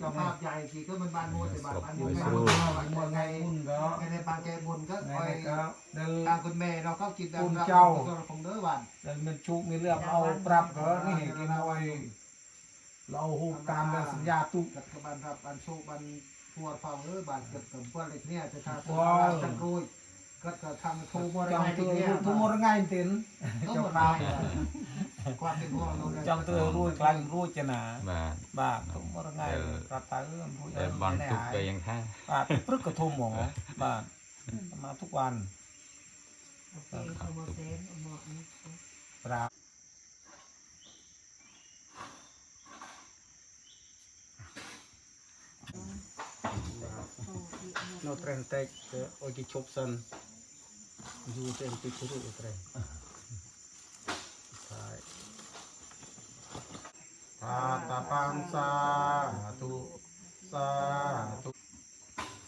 เจ้าภาพใหญ่สิก็มันบานมัวแต่บานบ้านมัว Yes, ไง sir. บ้านมวไงบุญก็ไงในบานแกบุญก็คอย này có đây ทางคุณแม่เราก็กินดังคุณรับเจ้าของเด้อบ้าน đây mình chụp mình lượm ao prap có นี่กินเอาไว้เราหูตามสัญญาตุกกับกบ้านรับบ้านโชคบ้านพัวฟังเออบานเกับกับพวกเล็กเนี่ยจะทำว้าวจังรุย ก็จะทำทูบริ trong ไที่ tôi เนี่ย tôi mua ngay tiền ต้อง trong หมด prap ความเป็นห่วงเราเลย trong tôi ruồi clang ruồi cho nà បាទ bà tôi mua ngay prap tới ruồi តែបន់ទុកទៅយ៉ាងថា bàព្រឹកក៏ធំហ្មងបាទមកทุกวัน โอเคเอามาเซนเอามาอันนี้ ប្រាប់ នៅត្រែងតែកទៅអុយគេឈប់សិន อยู่เต็มติดรูอุตรายท้าปาตาปังสาธุสาธุ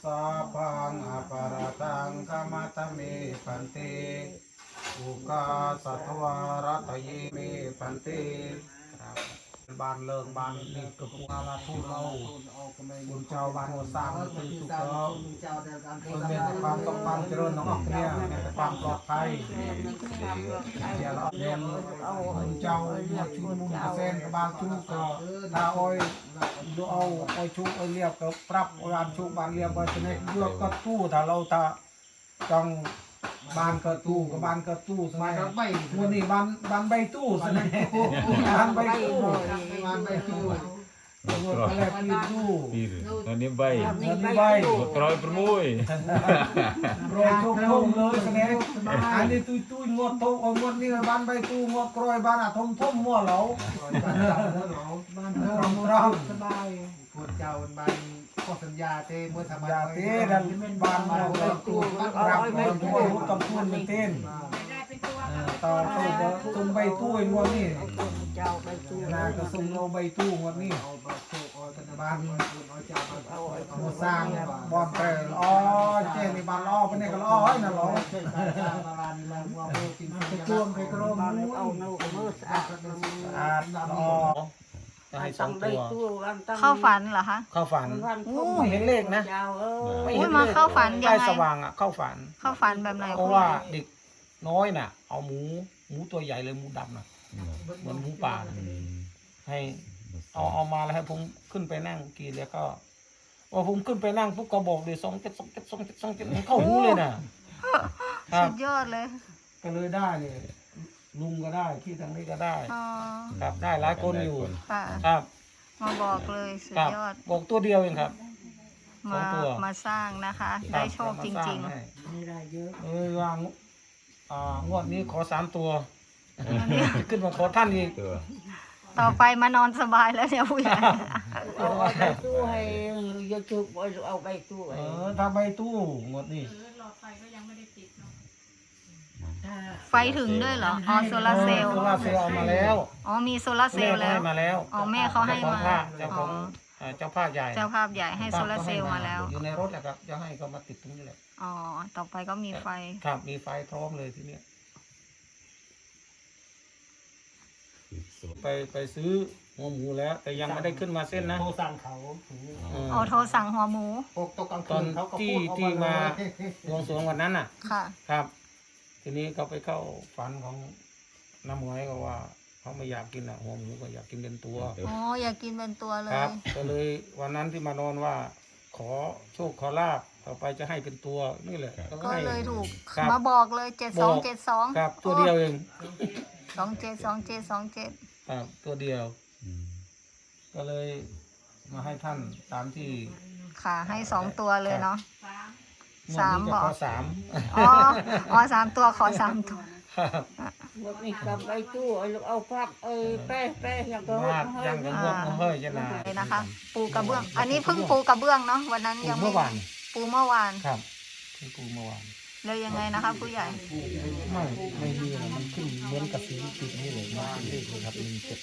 สาพังอปารตังกามตเมปันติอุกาสัตวารตยิเมปันติ วสร้างเป็นสุขเจ้า เจ้าเดินการ เพื่อมีแต่ความต้องความเจริญของออกเนี่ยมีแต่ความปลอดภัยเดี๋ยวเราเรียนบุญเจ้าหมดชุดบุญเส้นกับบางชุดก็ถ้าอ้อยดูเอาอ้อยชุดอ้อยเรียบก็ปรับอ้อยอันชุด บานกระตู้กับบานกระตู้สมัยก็ไม่วันนี้บานบานใบตู้สมัยบานใบตู้บานใบตู้ Nó niêm bay Nó niêm bay Một trôi per mũi Rồi chốc thông lời cái này Anh đi tui tui ngọt thông Ở ngọt như ban bay tu ngọt rồi ban à thông thông mua lẩu Ban thông thông Ban thông thông Ban thông thông าสบายปวดเจ้าบ้านข้อสัญญาเต้เมื่อทำอย่าเต้ดันบ้านเราใบตู้รับเงินทั่วรู้กำพูนเป็นเต้นต่อตู้ก็ตุ้มใบตู้งวดนี่เจ้าไปตู้นาก็ส่งเอาใบตู้งวดนี่เอาบ้านโชคเอากันบ้านเอาเจ้าบ้านเอามาสร้างบอนแต่อ๋อเจนี่บ้านล้อเป็นนี่ก็ล้อให้น่ะล้อเช่นการมาลานมาว่าโมกินไปจ้วงไปกรมบ้านนู้เอาเนื้อมือสะอาดอาล้อจะ ให้สอตั้งงได้ตัวตู้วันตั้งเข้าฝันเหรอคะ เข้าฝัน วันไม่เห็นเลขนะเจ้าเออไม่อุ้เห็ยนมาเลขเข้าฝันยังใกล้ไงสว่างอะเข้าฝัน เข้าฝันแบบไหนเพราะว่าเด็กน้อยน่ะ เอาหมูหมูตัวใหญ่เลยหมูดำน่ะ เหมือนหมูป่าน่ะ ให้เอาเอามาแล้วให้ผมขึ้นไปนั่งกินแล้วก็พอผมขึ้นไปนั่งปุ๊บก็บอกเลยสองเจ็ดสองเจ็ดสองเจ็ดสองเจ็ดมันเข้าหูเลยน่ะ ครัสุบดยอดเลย ก็เลยได้เลย ลุงก็ได้ที่ทางนี้ก็ได้ อ๋อครับได้หลายคนอยู่ ค่ะครับ มาบอกเลยสุดครับยอดบอกตัวเดียวเองครับ สอมางตัว มาสร้างนะคะคได้บโชคจเอามาสาริงให้ไม่ได้เยอะเอ้ยวางอ่างวดนี้ขอสามตัวจะขึ้นมาขอท่านอีก ตัวๆต่อไปมานอนสบายแล้วเนี่ยผู้ใหญ่ เอาใบตู้ให้ยกชุบเอาใบตู้เอไว้อทำใบตู้งวดนี้ไฟ ถึงด้วยเหรอ อ๋อโซลาร์เซลล์ โซลาร์เซลล์เอามาแล้ว อ๋อมีโซลาร์เซลล์แม่แล้วให้มาแล้วอ๋อแม่เขาให้มา เจ้าของผ้าเจ้าของอ๋อเอ่อเจ้าภาพใหญ่เจ้าภาพใหญ่ให้โซลาร์เซลล์มาแล้ว อยู่ในรถแหละครับจะให้เขามาติดตรงนี้แหละอ๋อ ต่อไปก็มีไฟ ครับมีไฟพร้อมเลยทีเนี้ยไปไปซื้อหัวหมูแล้วแต่ยังไม่ได้ขึ้นมาเส้นนะ โทรสั่งเขาเอออ๋อโทรสั่งหัวหมู พวกตกกลางตคือนนเขาก็ที่พูดที่มาบวงสรวงวันนั้นน่ะ ค่ะ ครับ ทีนี้เขาไปเข้าฝันของน้ำหมวยก็ว่าเขาไม่อยากกินอะหัวหมูก็อยากกินเป็นตัว อ๋ออยากกินเป็นตัวเลครัยบก็เลยวันนั้นที่มานอนว่า ขอโชคขอลาบต่อไปจะให้เป็นตัวนี่แหละครับ ก็ให้ เลยถูกครับมาบอกเลยเจ็ดสองเจ็ดสองครับตัวเดียวเองสองเจ็ดสองเจ็ดสองเจ็ดครับตัวเดียว ก็เลยมาให้ท่านตามที่ ค่ะให้สองตัวเลยเนาะงวด สามนี้บจะอกขอสามอ๋ออ๋อสามตัวขอสามตัวครับวันนี้กับใบตู้เอาพับเอ้แป้แป้อย่างก็มาดยังกับงวดเฮ้ยจะนาเลยนะคะ ปูกระเบื้อง อันนี้เพิ่งปูกระเบื้องเนาะวันนั้นยังไม่เมื่อวานปูเมื่อวานครับที่ปูเมื่อวานเลยยังไงนะคะผู้ใหญ่ไม่ไม่มีนะมันขึ้นเหมือนกับสีติดนี่เลยมาเป็นเลขเลยครับหนึ่งเจ็ด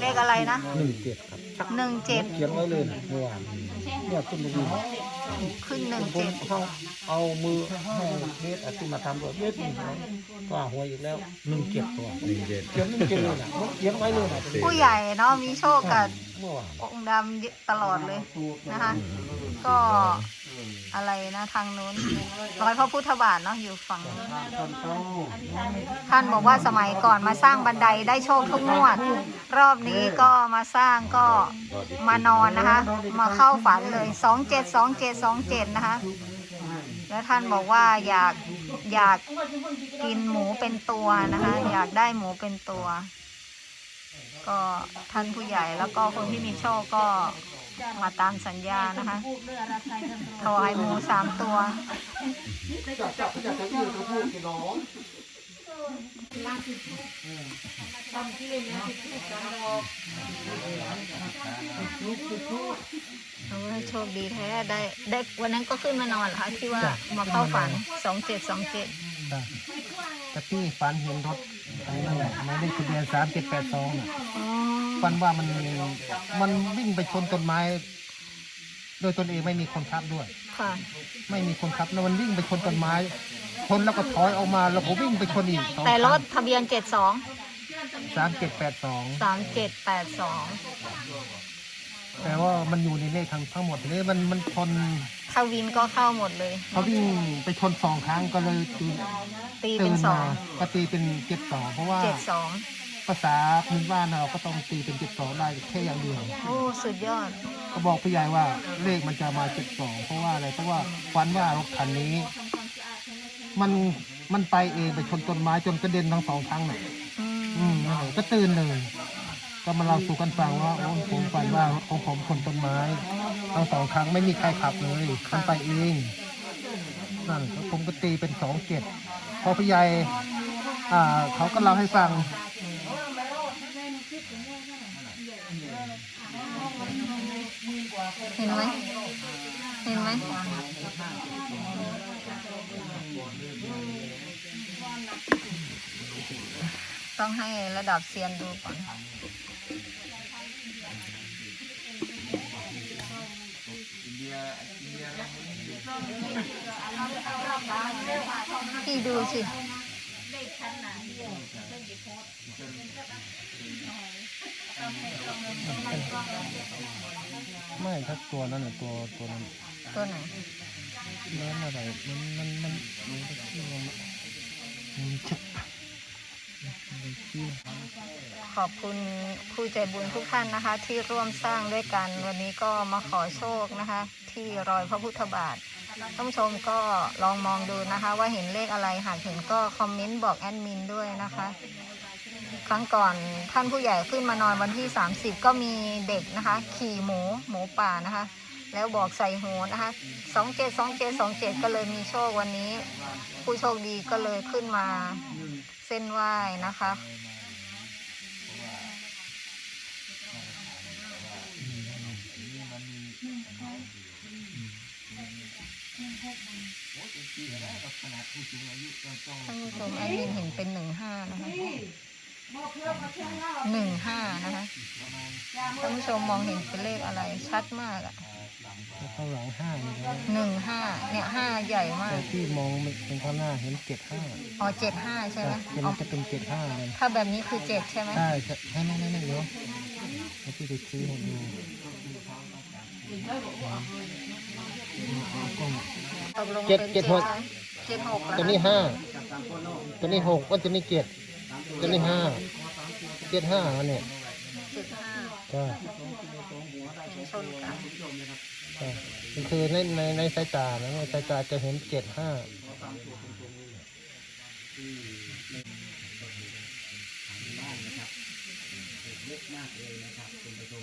เลขอะไรนะหนึ่งเจ็ดครับหนึ่งเจ็ดเขียนไว้เลยนะเมื่อวานเนี่ยขึ้นไปดู ขึ้นหนึ่งผเจ็มดเขาเอามือให้เบสอาที่มาทำแบบเบสนี่นะว่าหวยอีกแล้วหนึ่งเจ็ดตัวหนึ่งเจ็ดเขียนหนึ่งเจ็ดเลยนะมันเขียนไว้เลยนะผู้ใหญ่เนาะมีโชคกับเมื่อวานองค์ดำเยอะตลอดเลยนะคะ ก็ อะไรนะทางนู้นร้อยพระพุทธบาทเนาะอยู่ฝั่งนู้นคนโตท่านบอกว่าสมัยก่อนมาสร้างบันไดได้โชคทุกงวด รอบนี้ก็มาสร้างก็มานอนนะคะ มาเข้าฝันเลยสองเจ็ดสองเจ็ดสองเจ็ดนะคะ แล้วท่านบอกว่าอยากอยากกินหมูเป็นตัวนะคะ อยากได้หมูเป็นตัว ก็ท่านผู้ใหญ่แล้วก็คนที่มีโชคก็ มาตามสัญญานะคะ ถวายหมูสามตัว จับจับจับจะยืดจะพูดกี่น้องโอ้ยโชคดีแท้ได้ได้วันนั้นก็ขึ้นมานอนเหรอคะที่ว่ามาเข้าฝันสองเจ็ดสองเจ็ดกะที่ฝันเห็นรถไอ้นั่นแหละหมายเลขทะเบียนสามเจ็ดแปดสองอ๋อ ฝันว่ามันมันวิ่งไปชนต้นไม้ โดยตนเองไม่มีคนขับด้วย ค่ะ ไม่มีคนขับแล้วมันวิ่งไปชนต้นไม้ชนแล้วก็ถอยออกมาแล้วก็วิ่งไปชนอีกสองแต่รถทะเบียนเจ็ดสองสามเจ็ดแปดสองสามเจ็ดแปดสองแต่ว่ามันอยู่ในเลขทั้งทั้งหมดเลยมันมันชนถ้าวินก็เข้าหมดเลยเขาวิ่งไปชนสองครั้งก็เลยตื่นตีเป็ตื่นนสอมางก็ตีเป็นเจ็ดสองเพราะว่าเจ็ดสอง ภาษาพื้นบ้านเราก็ต้องตีเป็นเจ็ดสองได้แค่อย่างเดียว โอ้สุดยอด ก็บอกพี่ใหญ่ว่าเลขมันจะมาเจ็ดสองเพราะว่าอะไรเพราะว่าฝันว่ารถคันนี้ มันมันไปเองไปชนต้นไม้จนกระเด็นทั้งสองครั้งน่ะอืมอืมนั่นแหละก็ตื่นเลย ก็มาเล่าสู่กันฟังว่าโอ้ยผมฝันว่ารถของผมชนต้นไม้ทั้งสองครั้งไม่มีใครขับเลยมันไปเองนั่นแล้วผมก็ตีเป็นสองเจ็ดพอพี่ใหญ่อ่าเขาก็เล่าให้ฟัง เห็นไหมเห็นไหมต้องให้ระดับเซียนดูก่อนพี่ดูสิ ไม่ถ้าตัวนั้นน่ะตัวตัวนั้นตัวไหนนั่นอะไรมันมันมันมันมันมันมันชึกมันชื่อขอบคุณผู้ใจบุญทุกท่านนะคะ ที่ร่วมสร้างด้วยกันวันนี้ก็มาขอโชคนะคะ ที่รอยพระพุทธบาทท่านผู้ชมก็ลองมองดูนะคะ ว่าเห็นเลขอะไรหากเห็นก็คอมเมนต์บอกแอดมินด้วยนะคะ ครั้งก่อนท่านผู้ใหญ่ขึ้นมานอนวันที่ 30 ก็มีเด็กนะคะ ขี่หมูหมูป่านะคะ แล้วบอกใส่หูนะคะสองเจ็ดสองเจ็ดสองเจ็ดก็เลยมีโชควันนี้ ผู้โชคดีก็เลยขึ้นมาเส้นไหว้นะคะท่านผู้ชมแอดมินเห็นเป็นหนึ่งห้านะคะ หนึ่งห้านะคะท่านผู้ชมมองเห็นเป็นเลขอะไรชัดมากอะแล้วข้างหลังห้านี่นะหนึ่งห้าเนี่ยห้าใหญ่มาแต่ก ที่มองเป็นข้างหน้าเห็นเจ็ดห้าอ๋อเจ็ดห้าใช่ไหมเป็นอ๋อจะเป็นเจ็ดห้าเลยถ้าแบบนี้คือเจ็ดใช่ไหมใช่ใช่ให้นั่นนั่นเดี๋ยวแล้วพี่ไปซื้อให้ดูเอากล้อง ตกลงเจ็ดเป็นเจ็ดหกใช่ไหมเจ็ดหกตัวนี้ห้าตัวนี้หกว่าตัวนี้เจ็ด ตัวนี้ห้าเจ็ดห้าเนี่ยเจ็ดห้าใช่ชนกันใช่คือในในในสายตานะในสายตาจะเห็นเจ็ดห้าเล็กมากเลยนะครับคุณผู้ชม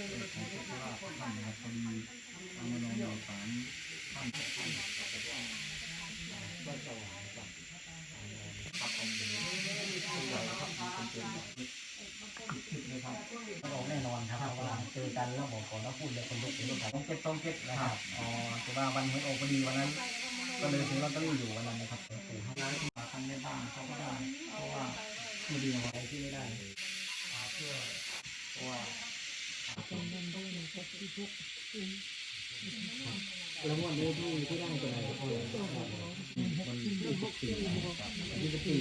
เก็สว่างนะครับครับผมเป็นใหญ่ครับเป็นเป็นคิดเลยครับออกแน่นอนครับว่าเจอกันแล้วบอกก่อนแล้วพูดเลยคนลุกเป็นลูกครับต้องเก็บต้องเก็บนะครับอ๋อแต่ว่าวันหวยออกพอดีวันนั้น ก็เลยซื้อลอตเตอรี่อยู่วันนั้นนะครับปู่ให้ย้ายที่มาทำในบ้านเขาก็ได้เพราะว่าที่เดียวอะไรที่ไม่ได้อ่าเพื่อเพราะว่า แล้ววันนี้ที่ที่ได้เป็นอะไรครับมันที่สิบสี่ยี่สิบสี่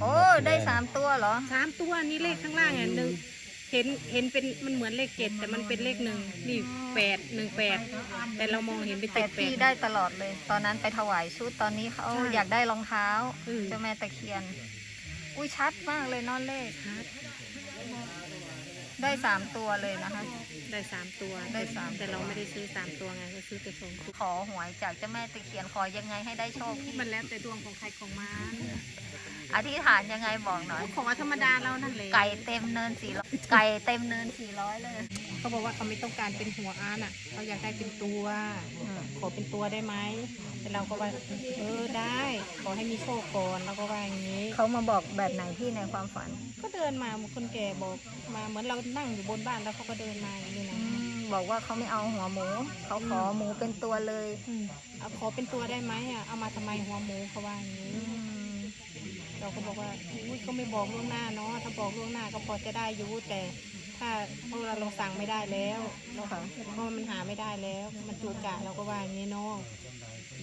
โอ้ได้สามตัวเหรอสามตัวนี่เลขข้างล่างอะหนึ่งเห็นเห็นเป็นมันเหมือนเลขเจ็ดแต่มันเป็นเลขหนึ่งนี่แปดหนึ่งแปดแต่เรามองเห็นเป็นแต่เจ็ดแปพี่ดได้ตลอดเลย ตอนนั้นไปถวายชุดตอนนี้เขาใช่อยากได้รองเท้าอืมเจ้าแม่ตะเคียน อุ้ยชัดมากเลยเนอนเลขครับ ได้สามตัวเลยนะคะ ได้สามตัวได้สาม แต่เราไม่ได้ซื้อสามตัวไงก็ซื้อแต่สองตัวขอหวยจากเจ้าแม่ตะเคียนขอยังไงให้ได้โชคพี่มันแล้วแต่ดวงของใครของมันอธิษฐานยังไงบอกหน่อย ของธรรมดาเรานั่นแหละไก่เต็มเนินสี่ร้อยไก่เต็มเนินสี่ร้อยเลย เขาบอกว่าเขาไม่ต้องการเป็นหัวอาร์ตอะเขาอยากได้เป็นตัวขอเป็นตัวได้ไหมแต่เราก็ว่าเออได้ ขอให้มีโชคก่อนเราก็ว่าอย่างนี้ เขามาบอกแบบไหนพี่ในความฝันก็เดินมาเหมือนคนแก่บอกมาเหมือนเรานั่งอยู่บนบ้านแล้วเขาก็เดินมาอย่างนี้นะ อืมบอกว่าเขาไม่เอาหัวหมู เขาขอหมูเป็นตัวเลยอืมเอาขอเป็นตัวได้ไหมอะเอามาทำไมหัวหมูเขาว่าอย่างนี้ อืมเราก็บอกว่าอุ้ยก็ไม่บอกล่วงหน้าเนาะถ้าบอกล่วงหน้าก็พอจะได้อยู่แต่ ถ้าเพราะเราเราสั่งไม่ได้แล้วเราเพราะมันหาไม่ได้แล้ว มันจูกะเราก็ว่าอย่างนี้เนาะ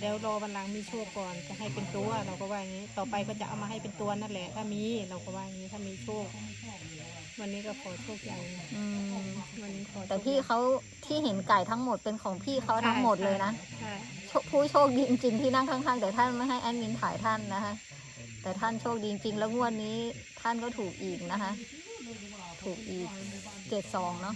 แล้วรอวันหลังมีโชคก่อนจะให้เป็นตัวเราก็ว่าอย่างนี้ ต่อไปก็จะเอามาให้เป็นตัวนั่นแหละ ถ้ามีเราก็ว่าอย่างนี้ถ้ามีโชค วันนี้ก็ขอโชคใหญ่อืมวันนี้ขอโชคแต่พี่เขาที่เห็นไก่ทั้งหมดเป็นของพี่เขาทั้งหมดเลยนะใช่โชผู้โชคดีจริงๆที่นั่งข้างๆแต่ท่านไม่ให้แอดมินถ่ายท่านนะคะ แต่ท่านโชคดีจริงๆแล้วงวดนี้ท่านก็ถูกอีกนะคะ ถูกอีก เจ็ดสองเนาะ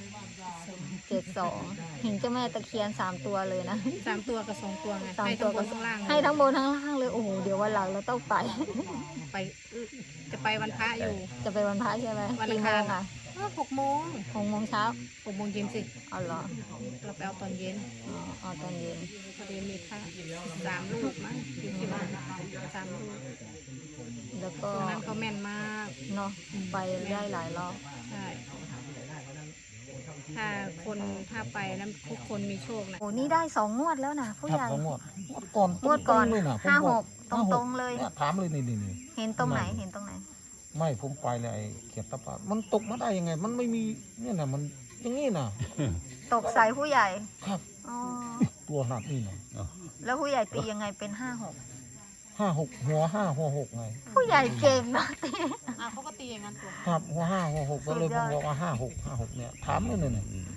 เจ็ดสองเห็นเจ้าแม่ตะเคียนสามตัวเลยนะสามตัวกับสองตัวไงสามให้ตัทั้วงบก็นข้างล่างให้ทั้งบนทั้งล่างเลยโอ้โหเดี๋ยววันหลังเราต้องไป ไปจะไปวันพระอยู่ จะไปวันพระใช่ไหมวันอักี่งโมคาร งอะอ้าวหกโมงหกโมงเช้าหกโมงเย็นสิ เอาเหรอเราไปเอาตอนเย็นอ๋อเอาตอนเย็นพอดีมีพระสามลูกมั้งอยู่ที่บ้านสามลูกแล้วตก็รงนั้นเขาแม่นมากเนาะไปได้หลายรอบ ใช่ ถ้าคนถ้าไปนั้นทุกคนมีโชคนะโอ้นี่ได้สองงวดแล้วนะผู้ครัใหญ่บของงวดงวดก่อนงวดก่อนตรงๆเลยนะผมห้าบหอกกตรงๆเลยนี่ถามเลยนี่นี่นี่ เห็นตรงไหน เห็นตรงไหน ไม่ผมไปเลยไอ้เขียดตะปาดมันตกมาได้ยังไง มันไม่มีเนี่ยนะมันอย่างนี้นะตกใส่ผู้ใหญ่ ครับ อ๋อ ตัวหนักนี่นะแล้วผู้ใหญ่ตียังไงเป็นห้าหก ห้าหกหัวห้าหัวหกไงผู้ใหญ่เก่งเนาะตีอ่าเขาก็ตีอย่างนั้นตัวครับหัวห้าหัวหกก็เลยสุผดยอดมบอกว่าห้าหกห้าหกเนี่ยถามเลยเนี่ยอืม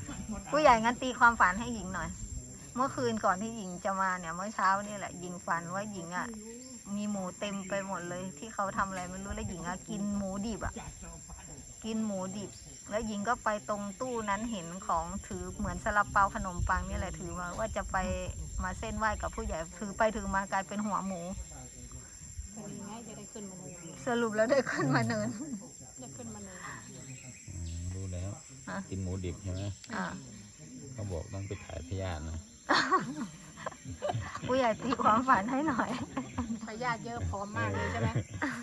ผู้ใหญ่งั้นตีความฝันให้หญิงหน่อย เมื่อคืนก่อนที่หญิงจะมาเนี่ย เมื่อเช้านี่แหละหญิงฝันว่าหญิงอะมีหมูเต็มไปหมดเลย ที่เขาทำอะไรไม่รู้แล้วหญิงอะกินหมูดิบอะกินหมูดิบ แล้วหญิงก็ไปตรงตู้นั้นเห็นของถือเหมือนซาลาเปาขนมปังนี่แหละถือมาว่าจะไปมาเส้นไหว้กับผู้ใหญ่ถือไปถือมากลายเป็นหัวหมู พอดีไงจะได้ขึ้นมาเลยสรุปแล้วได้ขึ้นมาเนินจะขึ้นมาเลยอืมรู้แล้ว ฮะ กินหมูดิบใช่ไหมอ่าเขาบอกต้องไปถ่ายพยาธินะผู้ใหญ่ตีความฝันให้หน่อย พยาธิเยอะพร้อมมากเลยใช่ไหม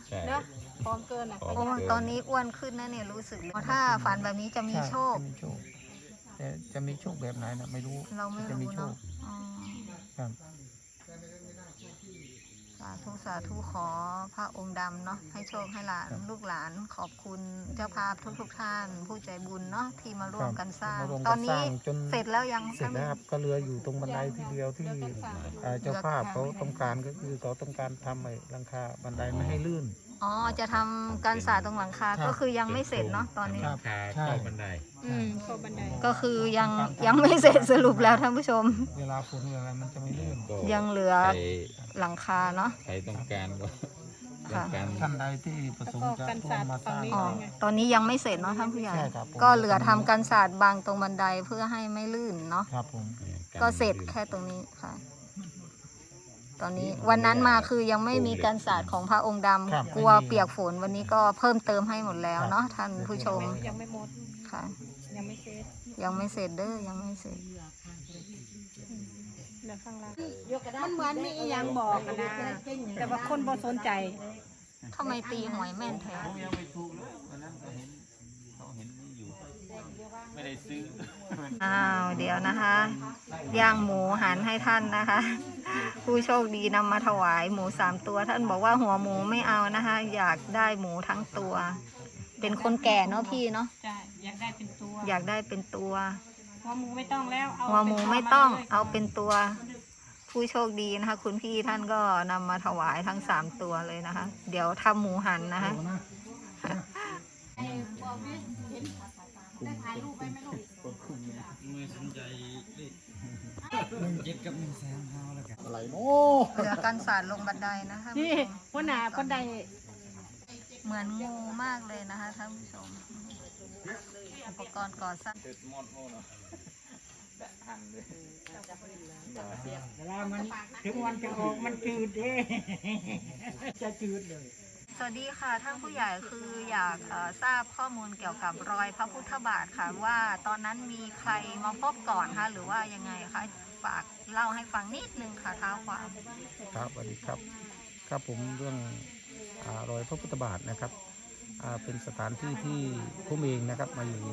ใช่ เนอะพร้อมเกินอะพร้ โอ้มตอนนี้อ้วนขึ้นนะเนี่ยรู้สึกเลยถ้าฝันแบบนี้จะมีใช่โชค จะมีโชคแต่จะมีโชคแบบไหนนะไม่รู้เราไม่จะมีรู้โชเนาะคอ๋อครับ สาธุสาธุขอพระองค์ดำเนาะให้โชคให้หลานลูกหลานขอบคุณเจ้าภาพทุกทุกๆท่าน ผู้ใจบุญเนาะที่มาร่วมกันสร้างมารวมตกัอนสนี้ร้างจนเสร็จแล้วยังเสร็จแล้วครับก็เหลืออยู่ตรงบันไดทีเดียวที่เอ่อเจ้าภาพเขาต้องการก็คือเขาต้องการทำไอ้หลังคาบันไดไม่ให้ลื่น อ๋อจะทำการสาดตรงหลังคา ครับ ก็คือยังไม่เสร็จเนาะตอนนี้ ครับคาใช่เข้าบันไดอืมเข้าบันได ก็คือยังยังไม่เสร็จสรุปแล้วท่านผู้ชม เวลาฝนเวลาอะไรมันจะไม่ลื่น ก็ยังเหลือใครหลังคาเนาะ ใครต้องการก็ค่ะต้องการท่านใดที่ประสงค์จะร่วมมาสร้าง อ๋อตอนนี้ยังไม่เสร็จเนาะท่านผู้ใหญ่ใช่ครับผม ก็เหลือทำการสาดบางตรงบันไดเพื่อให้ไม่ลื่นเนาะ ครับผมออารก็เสร็จลื่นแค่ตรงนี้ค่ะ ตอนนี้วันนั้นมาคือยังไม่มีการสาดของพระองค์ดำครับกลัวเปียกฝนวันนี้ก็เพิ่มเติมให้หมดแล้วเนาะท่านผู้ชมยังไม่หมด ค่ะ ยังไม่เสร็จยังไม่เสร็จเด้อยังไม่เสร็จเดี๋ยวข้างล่างมันเหมือนมีอีหยังบอกอะนะแต่ว่าคนบ่สนใจ ทำไมตีหวยแม่นแท้ผมยังไม่ถูกเลยวันนั้นก็เห็นเขาเห็นนี่อยู่ ไม่ได้ซื้ออ้าวเดี๋ยวนะคะ ย่างหมูหันให้ท่านนะคะ ผู้โชคดีนำมาถวายหมูสามตัว ท่านบอกว่าหัวหมูไม่เอานะคะ อยากได้หมูทั้งตัว เป็นคนแก่เนาะพี่เนาะใช่อยากได้เป็นตัวอยากได้เป็นตัว หัวหมูไม่ต้องแล้วเอาหัวหมูเป็นไม่ต้องลยเอาเป็นตัว ผู้โชคดีนะคะ คุณพี่ท่านก็นำมาถวายทั้งสามตัวเลยนะคะ เดี๋ยวทำหมูหันนะคะ อะไรเนาะเหลือกันสาดลงบันไดนะคะนี่หัวหน้าคนใดเหมือนงูมากเลยนะคะท่านผู้ชม อุปกรณ์ก่อสร้างเวลามันถึงวันจะออกมันจืดเด้จะจืดเลย สวัสดีค่ะท่านผู้ใหญ่คืออยากทราบข้อมูลเกี่ยวกับรอยพระพุทธบาทค่ะ ว่าตอนนั้นมีใครมาพบก่อนคะหรือว่ายังไงคะฝากเล่าให้ฟังนิดนึงค่ะท้าความครับสวัสดีครับ ครับผมเรื่องอารอยพระพุทธบาทนะครับเป็นสถานที่ที่ผมเองนะครับมาอยู่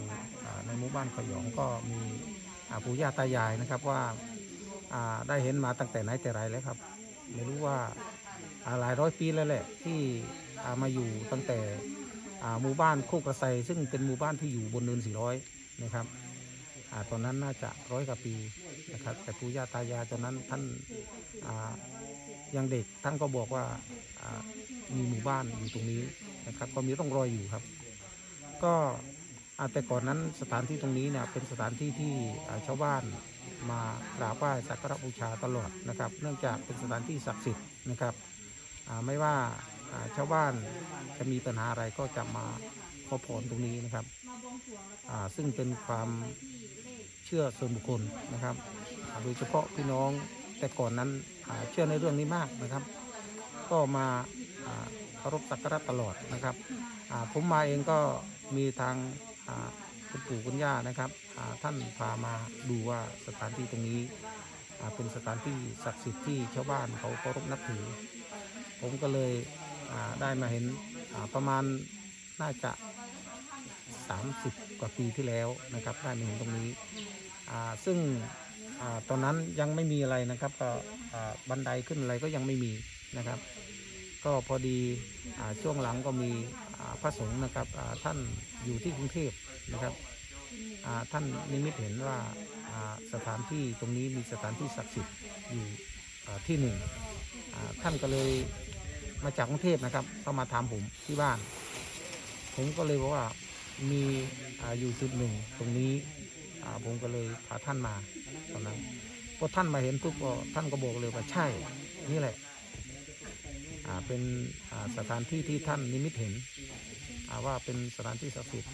ในหมู่บ้านขยองก็มีปู่ย่าตายายนะครับว่าได้เห็นมาตั้งแต่ไหนแต่ไรแล้วครับ ไม่รู้ว่าหลายร้อยปีแล้วแหละที่ มาอยู่ตั้งแต่หมู่บ้านโคกกระไซซึ่งเป็นหมู่บ้านที่อยู่บนเนิน 400 นะครับอตอนนั้นน่าจะร้อยกว่าปีนะครับแต่ปู่ย่าตายายตอนนั้นท่านยังเด็กท่านก็บอกว่ามีหมู่บ้านอยู่ตรงนี้นะครับก็มีร่องรอยอยู่ครับ ก็แต่ก่อนนั้นสถานที่ตรงนี้เนี่ยเป็นสถานที่ที่ชาวบ้านมากราบไหว้สักการะบูชาตลอดนะครับ เนื่องจากเป็นสถานที่ศักดิ์สิทธิ์นะครับไม่ว่า ชาวบ้านจะมีปัญหาอะไรก็จะมาขอพรตรงนี้นะครับ ซึ่งเป็นความเชื่อส่วนบุคคลนะครับโดยเฉพาะพี่น้องแต่ก่อนนั้นเชื่อในเรื่องนี้มากนะครับ ก็มาเคารพสักการะตลอดนะครับผมมาเองก็มีทางคุณปู่คุณย่านะครับท่านพามาดูว่าสถานที่ตรงนี้เป็นสถานที่ศักดิ์สิทธิ์ที่ชาวบ้านเขาเคารพนับถือ ผมก็เลย ได้มาเห็นประมาณน่าจะ 30 กว่าปีที่แล้วนะครับ ได้มาเห็นตรงนี้ ซึ่งอตอนนั้นยังไม่มีอะไรนะครับก็บันไดขึ้นอะไรก็ยังไม่มีนะครับ ก็พอดีอช่วงหลังก็มีพระสงฆ์นะครับท่านอยู่ที่กรุงเทพนะครับท่านนิมิตเห็นว่าสถานที่ตรงนี้มีสถานที่ศักดิ์สิทธิ์อยู่ที่หนึ่งท่านก็เลย มาจากกรุงเทพนะครับก็มาถามผมที่บ้าน ผมก็เลยบอกว่ามีออยู่จุดหนึ่งตรงนี้ผมก็เลยพาท่านมาตอนนั้นพอท่านมาเห็นปุ๊บก็ท่านก็บอกเลยว่าใช่ นี่แหละเป็นสถานที่ที่ท่านนิมิตเห็นว่าเป็นสถานที่ศักดิ์สิทธิ์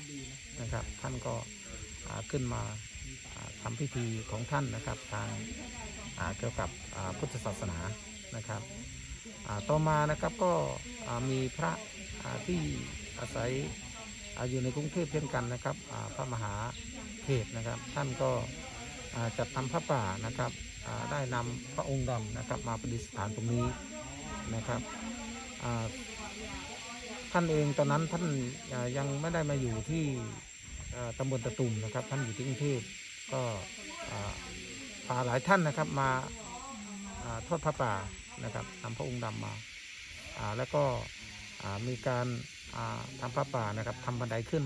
นะครับ ท่านก็ขึ้นมาอ่าทำพิธีของท่านนะครับทางเกี่ยวกับพุทธศาสนานะครับ ต่อมานะครับก็มีพระที่อาศัยอยู่ในกรุงเทพเช่นกันนะครับพระมหาเทพนะครับ ท่านก็จัดทำพระป่านะครับได้นำพระองค์ดำนะครับมาประดิษฐานตรงนี้นะครับท่านเองตอนนั้นท่านยังไม่ได้มาอยู่ที่อ่าตำบลตะตุ่มนะครับ ท่านอยู่ที่กรุงเทพก็อ่าพาหลายท่านนะครับมาอ่าทอดพระป่า นะครับนำพระองค์ดำมาอ่าแล้วก็อ่ามีการอ่าทำพระป่านะครับทำบันไดขึ้น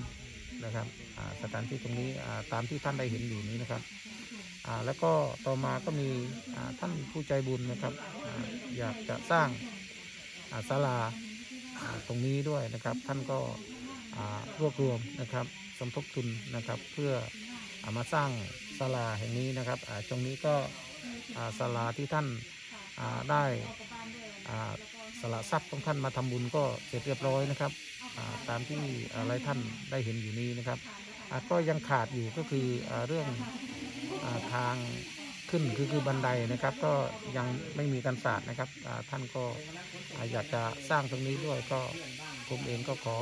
นะครับอ่าสถานที่ตรงนี้อ่าตามที่ท่านได้เห็นอยู่นี้นะครับอ่าแล้วก็ต่อมาก็มีอ่าท่านผู้ใจบุญนะครับอาอยากจะสร้างอ่าศาลาอ่าตรงนี้ด้วยนะครับ ท่านก็อ่ารวบรวมนะครับสมทบทุนนะครับเพื่ออามาสร้างศาลาแห่งนี้นะครับอ่าตรงนี้ก็อ่าศาลาที่ท่าน ได้อ่าสละทรัพย์ของท่านมาทำบุญก็เสร็จเรียบร้อยนะครับตามที่หลายท่านได้เห็นอยู่นี้นะครับก็ยังขาดอยู่ก็คือเรื่องทางขึ้นคือคือบันไดนะครับ ก็ยังไม่มีการสาดนะครับท่านก็อยากจะสร้างตรงนี้ด้วยก็ผมเองก็ขอ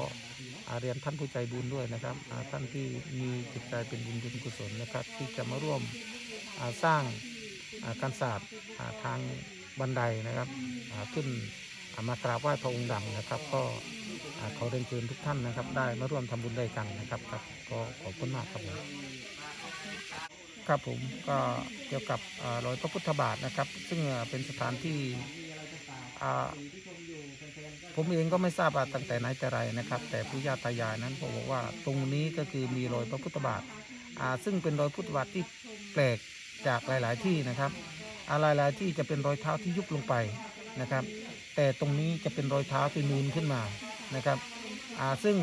เรียนท่านผู้ใจบุญด้วยนะครับท่านที่มีจิตใจเป็นบุญบุญกุศลนะครับ ที่จะมาร่วมสร้างการศาสตร์ทาง บันไดนะครับขึ้นมากราบไหว้พระองค์ดำนะครับ ก็ขอเรียนเชิญทุกท่านนะครับ ได้มาร่วมทำบุญด้วยกันนะครับครับก็ขอบคุณมากครับผมครับผมก็เกี่ยวกับรอยพระพุทธบาทนะครับ ซึ่งเป็นสถานที่ผมเองก็ไม่ทราบว่าตั้งแต่ไหนแต่ไรนะครับ แต่ผู้ย่าตายายนั้นบอกว่าตรงนี้ก็คือมีรอยพระพุทธบาทซึ่งเป็นรอยพุทธบาทที่แปลกจากหลาย ๆ ที่นะครับ อ่าหลายๆที่จะเป็นรอยเท้าที่ยุบลงไปนะครับ แต่ตรงนี้จะเป็นรอยเท้าที่นูนขึ้นมานะครับซึ่ง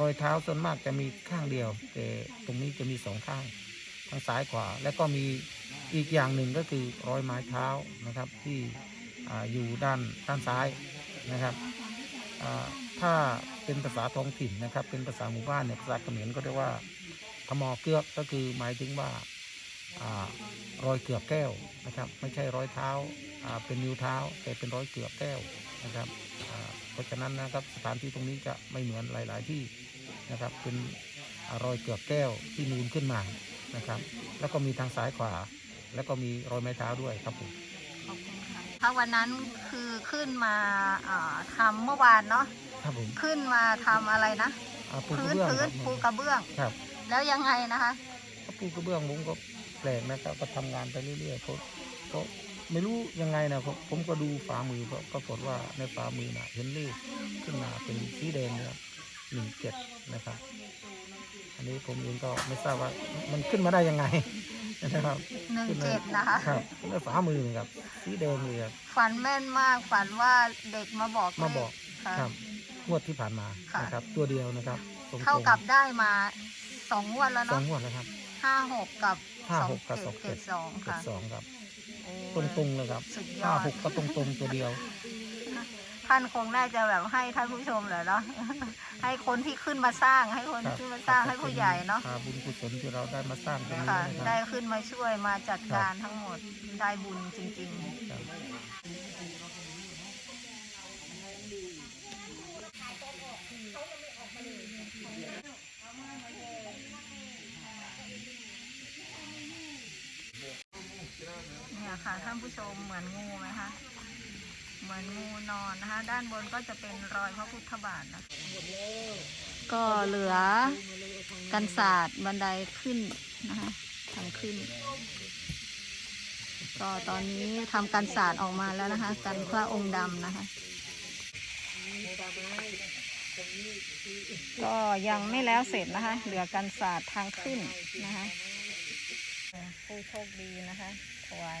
รอยเท้าส่วนมากจะมีข้างเดียว แต่ตรงนี้จะมีสองข้างทางซ้ายขวา และก็มีอีกอย่างหนึ่งก็คือรอยไม้เท้านะครับที่ออยู่ด้านด้านซ้ายนะครับถ้าเป็นภาษาท้องถิ่นนะครับ เป็นภาษาหมู่บ้านเนี่ยภาษาเขมรก็เรียกว่าขมอเกือกก็คือหมายถึงว่า รอยเกือกแก้วนะครับ ไม่ใช่รอยเท้าอ่าเป็นนิ้วเท้าแต่เป็นรอยเกือกแก้วนะครับอ่าเพราะฉะนั้นนะครับสถานที่ตรงนี้จะไม่เหมือนหลาย ๆ ที่นะครับเป็นอ่ารอยเกือกแก้วที่นูนขึ้นมานะครับ แล้วก็มีทางซ้ายขวา แล้วก็มีรอยไม้เท้าด้วยครับผมถ้าวันนั้นคือขึ้นมาอ่าทำเมื่อวานเนาะครับผมขึ้นมาทำอะไรนะอ่าปูกพื้ระนเบื้องพื้นครับปูกระเบื้องครับ แล้วยังไงนะคะก็ปูกระเบื้องผมก็ แปลกนะครับก็ทำงานไปเรื่อยๆผมก็ไม่รู้ยังไงนะผมผมก็ดูฝ่ามือก็ปรากฏว่าในฝ่ามือนะเห็นเลขขึ้นมาเป็นสีแดงนะครับหนึ่งเจ็ดนะครับ อันนี้ผมเองก็ไม่ทราบว่ามันขึ้นมาได้ยังไงนะครับหนึ่งขึ้มาเจ็ดนะคะครับในฝ่ามือนะครับสีแดงเลยครับฝันแม่นมากฝันว่าเด็กมาบอกมาเลบอกขค่ะครับงวดที่ผ่านมาค่ะนะครับ ตัวเดียวนะครับตรงๆเท่ากับได้มาสองงวดแล้วสองเนาะงวดแล้วครับห้าหกกับห้าสองหกกับสองเจ็เจ็ดดสองเจ็ดค่ะสองครับ โอ้ตรงๆเลยครับสุดยห้าอดหกก็ตรงๆตัวเดียว ท่านคงน่าจะแบบให้ท่านผู้ชมเลยเนาะ ให้คนที่ขึ้นมาสร้างให้คนครับที่ขึ้นมาสร้างให้ผู้ใหญ่เนาะ อ่บุญกุศลที่เราได้มาสร้างตรงนี้ค่ะ นะคได้รับ ขึ้นมาช่วยมาจัดการทั้งหมดได้บุญจริงๆครับเค่ะท่านผู้ชมเหมือนงูไหมคะเหมือนงูนอนนะคะ ด้านบนก็จะเป็นรอยพระพุทธบาทนะก็เหลือกันศาสตร์บันไดขึ้นนะคะทำขึ้น ก็ตอนนี้ทำกันศาสตร์ออกมาแล้วนะคะ กันพระองค์ดำนะคะ ก็ยังไม่แล้วเสร็จนะคะ เหลือกันศาสตร์ทางขึ้นนะคะผู้โชคดีนะคะถวาย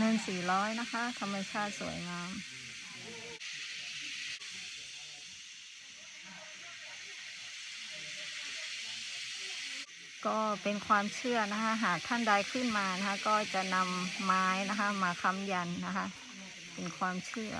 เงินสี่ร้อยนะคะ ธรรมชาติสวยงาม ก็เป็นความเชื่อนะคะ หากท่านใดขึ้นมานะคะ ก็จะนำไม้นะคะ มาค้ำยันนะคะ เป็นความเชื่อ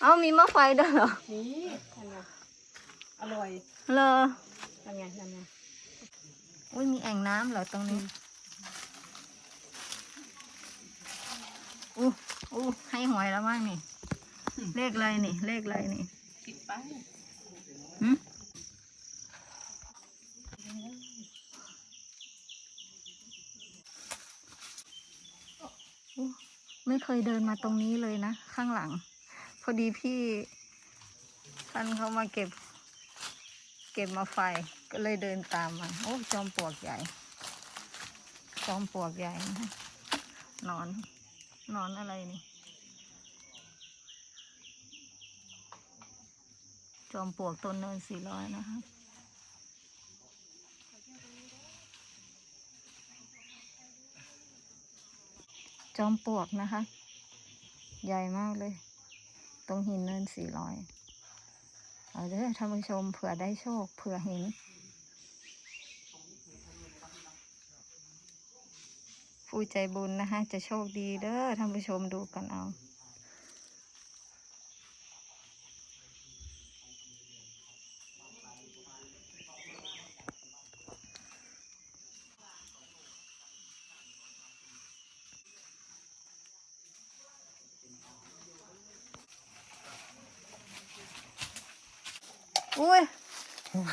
เอามีหม้อไฟด้วยเหรอนี่ทำไงอร่อยเลอทำไงทำไงอุ้ยมีแอ่งน้ำเหรอตรงนี้อู้อู้ให้หวยแล้วมั้งนี่ เลขอะไรนี่ เลขอะไรนี่ปิดไปหึอู้ ไม่เคยเดินมาตรงนี้เลยนะ ข้างหลัง พอดีพี่ท่านเขามาเก็บ เก็บมาไฟก็เลยเดินตามมา โอ้ จอมปลวกใหญ่ จอมปลวกใหญ่นะนอน นอนอะไรนี่ อมปลวกต้นเนินสี่ร้อยนะคะ จอมปลวกนะคะ ใหญ่มากเลย ตรงหินเนินสี่ร้อยเอาเด้อท่านผู้ชมเผื่อได้โชค เผื่อเห็นผู้ใจบุญนะคะ จะโชคดีเด้อท่านผู้ชมดูกันเอา อุ้ย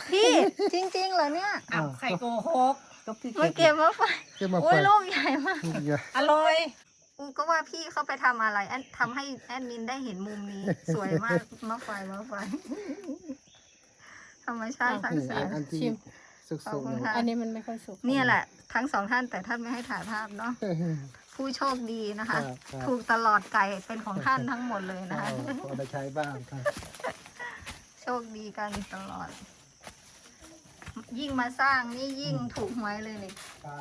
พี่ จริงๆเหรอเนี่ย อ้าวไข่โกหกก็พี่มาเก็บมาฝากเก็บมาอุ้ฝายกลูกใหญ่มากลูกใหญ่อร่อยอูก็ว่าพี่เขาไปทำอะไรแอนทำให้แอดมินได้เห็นมุมนี้ สวยมากมาไฟมาไฟธรรมชาติสร้างนี่สรอัรนค์อันที่ชิม สุขอบกๆคุณเนี่ยค่ะ อันนี้มันไม่ค่อยสุกเนี่ยแหละ ทั้งสองท่านแต่ท่านไม่ให้ถ่ายภาพเนาะผู้โชคดีนะคะครับครับถูกตลอดไก่เป็นของท่านทั้งหมดเลยนะคะเอาพอได้ใช้บ้างครับ โชคดีกันตลอด ยิ่งมาสร้างนี่ยิ่งถูกหวยเลยเนี่ใช่